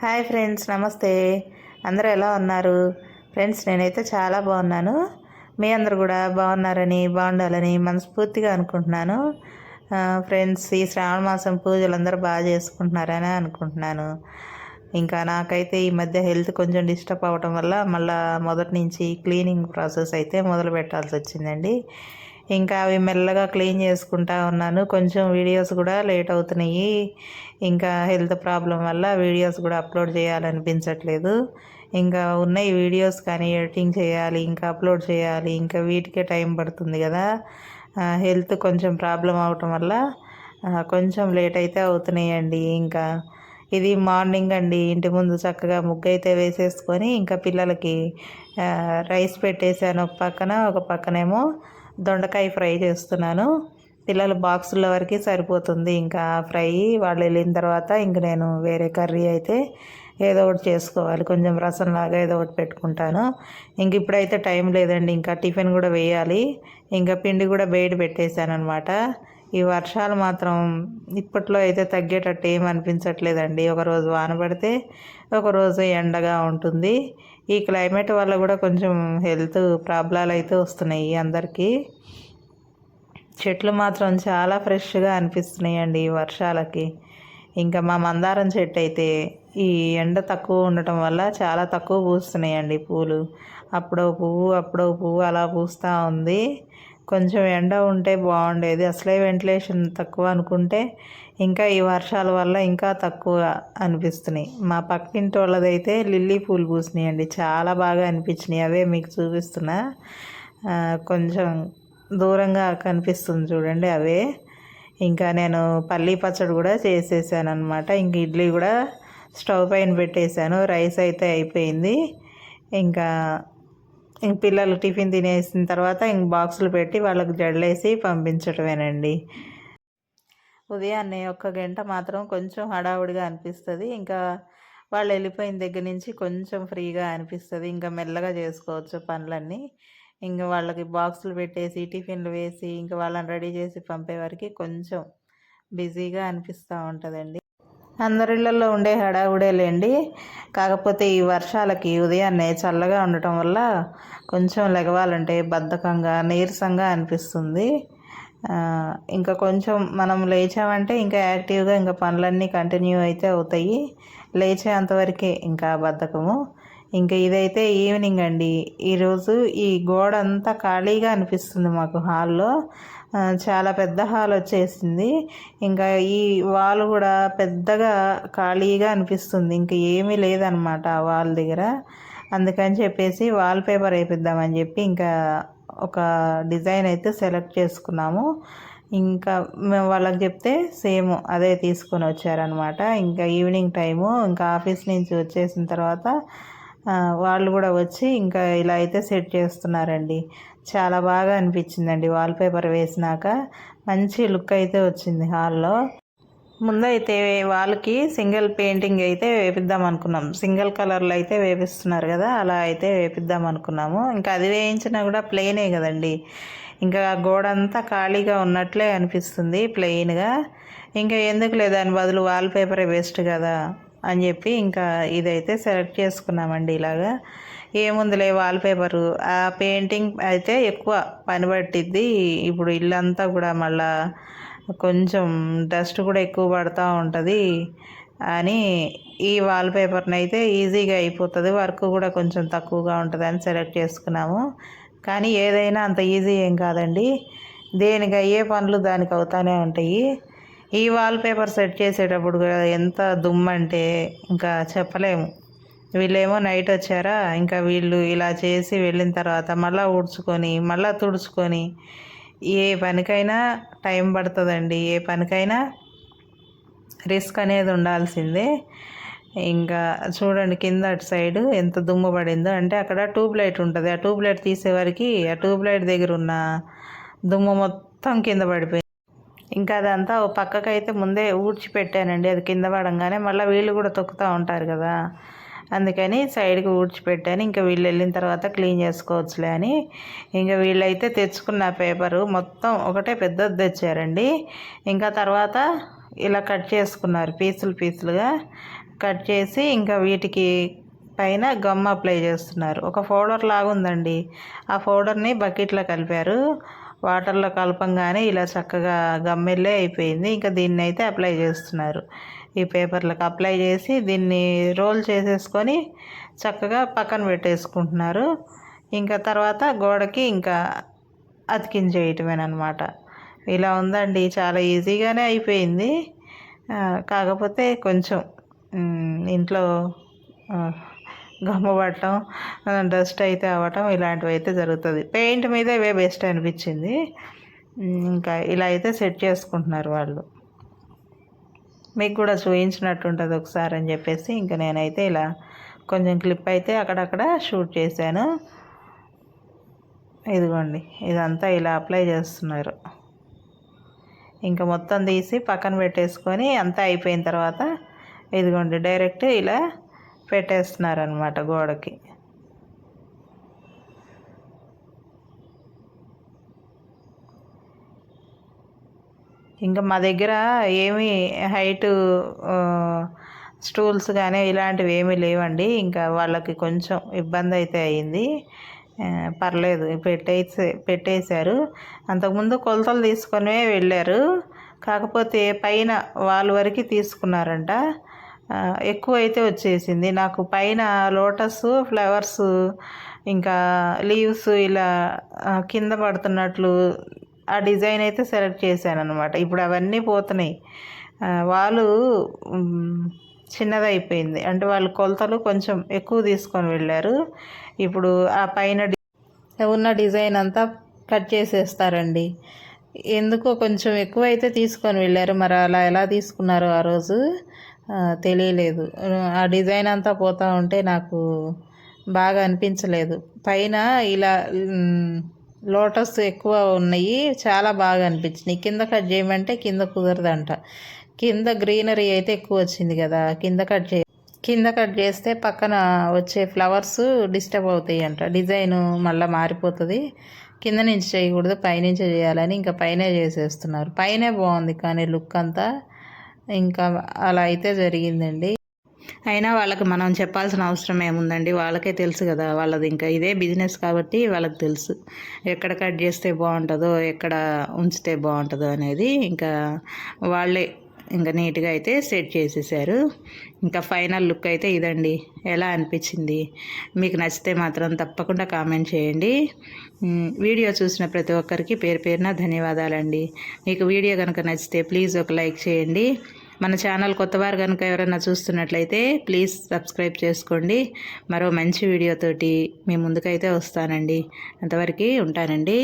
Hi friends నమస్తే. అందరూ ఎలా ఉన్నారు? ఫ్రెండ్స్ నేనైతే చాలా బాగున్నాను. మీ అందరు కూడా బాగున్నారని బాగుండాలని మనస్ఫూర్తిగా అనుకుంటున్నాను. ఫ్రెండ్స్ ఈ శ్రావణ మాసం పూజలు అందరూ బాగా చేసుకుంటున్నారని అనుకుంటున్నాను. ఇంకా నాకైతే ఈ మధ్య హెల్త్ కొంచెం డిస్టర్బ్ అవ్వటం వల్ల మళ్ళీ మొదటి నుంచి క్లీనింగ్ ప్రాసెస్ అయితే మొదలు పెట్టాల్సి వచ్చిందండి. ఇంకా అవి మెల్లగా క్లీన్ చేసుకుంటా ఉన్నాను. కొంచెం వీడియోస్ కూడా లేట్ అవుతున్నాయి. ఇంకా హెల్త్ ప్రాబ్లం వల్ల వీడియోస్ కూడా అప్లోడ్ చేయాలనిపించట్లేదు. ఇంకా ఉన్నాయి వీడియోస్ కానీ ఎడిటింగ్ చేయాలి ఇంకా అప్లోడ్ చేయాలి ఇంకా వీటికే టైం పడుతుంది కదా. హెల్త్ కొంచెం ప్రాబ్లం అవటం వల్ల కొంచెం లేట్ అయితే అవుతున్నాయండి. ఇంకా ఇది మార్నింగ్ అండి. ఇంటి ముందు చక్కగా ముగ్గు అయితే వేసేసుకొని ఇంకా పిల్లలకి రైస్ పెట్టేసాను ఒక పక్కన ఒక పక్కనేమో దొండకాయ ఫ్రై చేస్తున్నాను. పిల్లల బాక్సుల వరకు సరిపోతుంది. ఇంకా ఫ్రై వాళ్ళు వెళ్ళిన తర్వాత ఇంక నేను వేరే కర్రీ అయితే ఏదో ఒకటి చేసుకోవాలి. కొంచెం రసం లాగా ఏదో ఒకటి పెట్టుకుంటాను. ఇంక ఇప్పుడైతే టైం లేదండి. ఇంకా టిఫిన్ కూడా వేయాలి. ఇంకా పిండి కూడా బయట పెట్టేశాను అనమాట ఈ వర్షాలు మాత్రం ఇప్పట్లో అయితే తగ్గేటట్టు ఏం అనిపించట్లేదండి. ఒకరోజు వాన పడితే ఒకరోజు ఎండగా ఉంటుంది. ఈ క్లైమేట్ వల్ల కూడా కొంచెం హెల్త్ ప్రాబ్లాలు అయితే వస్తున్నాయి అందరికీ. చెట్లు మాత్రం చాలా ఫ్రెష్గా అనిపిస్తున్నాయండి ఈ వర్షాలకి. ఇంకా మా మందారం చెట్టు అయితే ఈ ఎండ తక్కువ ఉండటం వల్ల చాలా తక్కువ పూస్తున్నాయండి పూలు. అప్పుడో పువ్వు అప్పుడో పువ్వు అలా పూస్తూ ఉంది. కొంచెం ఎండ ఉంటే బాగుండేది. అసలే వెంటిలేషన్ తక్కువ అనుకుంటే ఇంకా ఈ వర్షాల వల్ల ఇంకా తక్కువ అనిపిస్తున్నాయి. మా పక్కింటి వాళ్ళదైతే లిల్లీ పూలు పూసినాయి అండి చాలా బాగా అనిపించినాయి. అవే మీకు చూపిస్తున్నా. కొంచెం దూరంగా కనిపిస్తుంది చూడండి అవే. ఇంకా నేను పల్లీ పచ్చడి కూడా చేసేసాను అనమాట ఇంక ఇడ్లీ కూడా స్టవ్ పైన పెట్టేశాను. రైస్ అయితే అయిపోయింది. ఇంకా ఇంక పిల్లలు టిఫిన్ తినేసిన తర్వాత ఇంక బాక్సులు పెట్టి వాళ్ళకి జడలేసి పంపించటమేనండి. ఉదయాన్నే ఒక్క గంట మాత్రం కొంచెం హడావుడిగా అనిపిస్తుంది. ఇంకా వాళ్ళు వెళ్ళిపోయిన దగ్గర నుంచి కొంచెం ఫ్రీగా అనిపిస్తుంది. ఇంకా మెల్లగా చేసుకోవచ్చు పనులన్నీ. ఇంకా వాళ్ళకి బాక్సులు పెట్టేసి టిఫిన్లు వేసి ఇంకా వాళ్ళని రెడీ చేసి పంపే వరకు కొంచెం బిజీగా అనిపిస్తూ ఉంటుందండి. అందరిళ్ళల్లో ఉండే హడావుడే లేండి. కాకపోతే ఈ వర్షాలకి ఉదయాన్నే చల్లగా ఉండటం వల్ల కొంచెం లెగవాలంటే బద్ధకంగా నీరసంగా అనిపిస్తుంది. ఇంకా కొంచెం మనం లేచామంటే ఇంకా యాక్టివ్గా ఇంకా పనులన్నీ కంటిన్యూ అయితే అవుతాయి. లేచేంతవరకే ఇంకా బద్ధకము. ఇంకా ఇదైతే ఈవినింగ్ అండి. ఈరోజు ఈ గోడ అంతా ఖాళీగా అనిపిస్తుంది మాకు హాల్లో. చాలా పెద్ద హాల్ వచ్చేసింది. ఇంకా ఈ వాల్ కూడా పెద్దగా ఖాళీగా అనిపిస్తుంది. ఇంకా ఏమీ లేదనమాట ఆ వాల్ దగ్గర. అందుకని చెప్పేసి వాల్ పేపర్ వేపిద్దామని చెప్పి ఇంకా ఒక డిజైన్ అయితే సెలెక్ట్ చేసుకున్నాము. ఇంకా మేము వాళ్ళకి చెప్తే సేమ్ అదే తీసుకొని వచ్చారనమాట. ఇంకా ఈవినింగ్ టైము ఇంకా ఆఫీస్ నుంచి వచ్చేసిన తర్వాత వాళ్ళు కూడా వచ్చి ఇంకా ఇలా అయితే సెట్ చేస్తున్నారండి. చాలా బాగా అనిపించిందండి వాల్పేపర్ వేసినాక. మంచి లుక్ అయితే వచ్చింది హాల్లో. ముందైతే వాళ్ళకి సింగిల్ పెయింటింగ్ అయితే వేపిద్దాం అనుకున్నాం. సింగిల్ కలర్లో అయితే వేపిస్తున్నారు కదా అలా అయితే వేపిద్దాం అనుకున్నాము. ఇంకా అది వేయించినా కూడా ప్లెయినే కదండి. ఇంకా గోడంతా గోడ అంతా ఖాళీగా ఉన్నట్లే అనిపిస్తుంది ప్లెయిన్గా. ఇంకా ఎందుకు లేదు దాని బదులు వాల్పేపరే బెస్ట్ కదా. అని చెప్పి ఇంకా ఇదైతే సెలెక్ట్ చేసుకున్నామండి ఇలాగా. ఏముందిలే వాల్పేపరు ఆ పెయింటింగ్ అయితే ఎక్కువ పని పట్టిద్ది. ఇప్పుడు ఇల్లంతా కూడా మళ్ళా కొంచెం డస్ట్ కూడా ఎక్కువ పడుతూ ఉంటుంది అని ఈ వాల్పేపర్ని అయితే ఈజీగా అయిపోతుంది. వర్క్ కూడా కొంచెం తక్కువగా ఉంటుంది అని సెలెక్ట్ చేసుకున్నాము. కానీ ఏదైనా అంత ఈజీ ఏం కాదండి. దేనికి అయ్యే పనులు దానికి అవుతానే ఉంటాయి. ఈ వాల్ పేపర్ సెట్ చేసేటప్పుడు కూడా ఎంత దుమ్మంటే ఇంకా చెప్పలేము. వీళ్ళేమో నైట్ వచ్చారా ఇంకా వీళ్ళు ఇలా చేసి వెళ్ళిన తర్వాత మళ్ళీ ఊడ్చుకొని మళ్ళీ తుడుచుకొని ఏ పనికైనా టైం పడుతుందండి. ఏ పనికైనా రిస్క్ అనేది ఉండాల్సిందే. ఇంకా చూడండి కింద అటు సైడ్ ఎంత దుమ్ము పడిందో. అంటే అక్కడ ట్యూబ్ లైట్ ఉంటుంది. ఆ ట్యూబ్ లైట్ తీసేవారికి ఆ ట్యూబ్ లైట్ దగ్గర ఉన్న దుమ్ము మొత్తం కింద పడిపోయింది. ఇంకా అదంతా ఓ పక్కకైతే ముందే ఊడ్చి పెట్టానండి అది కింద పడంగానే మళ్ళీ వీళ్ళు కూడా తొక్కుతూ ఉంటారు కదా. అందుకని సైడ్కి ఊడ్చిపెట్టాను. ఇంకా వీళ్ళు వెళ్ళిన తర్వాత క్లీన్ చేసుకోవచ్చులే అని. ఇంకా వీళ్ళైతే తెచ్చుకున్న పేపరు మొత్తం ఒకటే పెద్దది తెచ్చారండి. ఇంకా తర్వాత ఇలా కట్ చేసుకున్నారు పీసులు పీసులుగా. కట్ చేసి ఇంకా వీటికి పైన గమ్ అప్లై చేస్తున్నారు. ఒక ఫౌడర్ లాగా ఉందండి ఆ ఫౌడర్ని బకెట్లో కలిపారు. వాటర్లో కలపంగానే ఇలా చక్కగా గమ్మెల్లే అయిపోయింది. ఇంకా దీన్ని అయితే అప్లై చేస్తున్నారు. ఈ పేపర్లకు అప్లై చేసి దీన్ని రోల్ చేసేసుకొని చక్కగా పక్కన పెట్టేసుకుంటున్నారు. ఇంకా తర్వాత గోడకి ఇంకా అతికించేయటమేనమాట. ఇలా ఉందండి చాలా ఈజీగానే అయిపోయింది. కాకపోతే కొంచెం ఇంట్లో గమ్ము పట్టడం డస్ట్ అయితే అవ్వటం ఇలాంటివి అయితే జరుగుతుంది. పెయింట్ మీద ఇవే బెస్ట్ అనిపించింది. ఇంకా ఇలా అయితే సెట్ చేసుకుంటున్నారు వాళ్ళు. మీకు కూడా చూపించినట్టు ఉంటుంది ఒకసారి అని చెప్పేసి ఇంకా నేనైతే ఇలా కొంచెం క్లిప్ అయితే అక్కడక్కడ షూట్ చేశాను. ఇదిగోండి ఇదంతా ఇలా అప్లై చేస్తున్నారు. ఇంకా మొత్తం తీసి పక్కన పెట్టేసుకొని అంతా అయిపోయిన తర్వాత ఇదిగోండి డైరెక్ట్ ఇలా పెట్టేస్తున్నారనమాట గోడకి. ఇంకా మా దగ్గర ఏమీ హైటు స్టూల్స్ కానీ ఇలాంటివి ఏమీ లేవండి. ఇంకా వాళ్ళకి కొంచెం ఇబ్బంది అయితే అయింది. పర్లేదు పెట్టేసే పెట్టేశారు. అంతకుముందు కొలతలు తీసుకొనే వెళ్ళారు. కాకపోతే పైన వాళ్ళ వరకు తీసుకున్నారంట. ఎక్కువైతే ఎక్కువ అయితే వచ్చేసింది. నాకు పైన లోటస్ ఫ్లవర్స్ ఇంకా లీవ్స్ ఇలా కింద పడుతున్నట్లు ఆ డిజైన్ అయితే సెలెక్ట్ చేశాను అనమాట ఇప్పుడు అవన్నీ పోతున్నాయి. వాళ్ళు చిన్నదైపోయింది. అంటే వాళ్ళు కొలతలు కొంచెం ఎక్కువ తీసుకొని వెళ్ళారు. ఇప్పుడు ఆ పైన డి- ఉన్న డిజైన్ అంతా కట్ చేసేస్తారండి. ఎందుకో కొంచెం ఎక్కువ అయితే తీసుకొని వెళ్ళారు. మరి అలా ఎలా తీసుకున్నారో ఆ రోజు? తెలియలేదు. ఆ డిజైన్ అంతా పోతూ ఉంటే నాకు బాగా అనిపించలేదు. పైన ఇలా లోటస్ ఎక్కువ ఉన్నాయి చాలా బాగా అనిపించినాయి కింద కట్ చేయమంటే కింద కుదరదంట. కింద గ్రీనరీ అయితే ఎక్కువ వచ్చింది కదా కింద కట్ చే కింద కట్ చేస్తే పక్కన వచ్చే ఫ్లవర్స్ డిస్టర్బ్ అవుతాయి అంట డిజైన్ మళ్ళీ మారిపోతుంది. కింద నుంచి చేయకూడదు పైనుంచే చేయాలని ఇంకా పైనే చేసేస్తున్నారు. పైనే బాగుంది కానీ లుక్ అంతా. ఇంకా అలా అయితే జరిగిందండి. అయినా వాళ్ళకి మనం చెప్పాల్సిన అవసరం ఏముందండి? వాళ్ళకే తెలుసు కదా వాళ్ళది ఇంకా ఇదే బిజినెస్ కాబట్టి వాళ్ళకి తెలుసు. ఎక్కడ కట్ చేస్తే బాగుంటుందో ఎక్కడ ఉంచితే బాగుంటుందో అనేది ఇంకా వాళ్ళే ఇంకా నీట్గా అయితే సెట్ చేసేసారు. ఇంకా ఫైనల్ లుక్ అయితే ఇదండి. ఎలా అనిపించింది? మీకు నచ్చితే మాత్రం తప్పకుండా కామెంట్ చేయండి. వీడియో చూసిన ప్రతి ఒక్కరికి పేరు పేరున ధన్యవాదాలండి. మీకు వీడియో కనుక నచ్చితే ప్లీజ్ ఒక లైక్ చేయండి. మన ఛానల్ కొత్తవారు కనుక ఎవరైనా చూస్తున్నట్లయితే ప్లీజ్ సబ్స్క్రైబ్ చేసుకోండి. మరో మంచి వీడియోతోటి మీ ముందుకైతే వస్తానండి. అంతవరకు ఉంటానండి.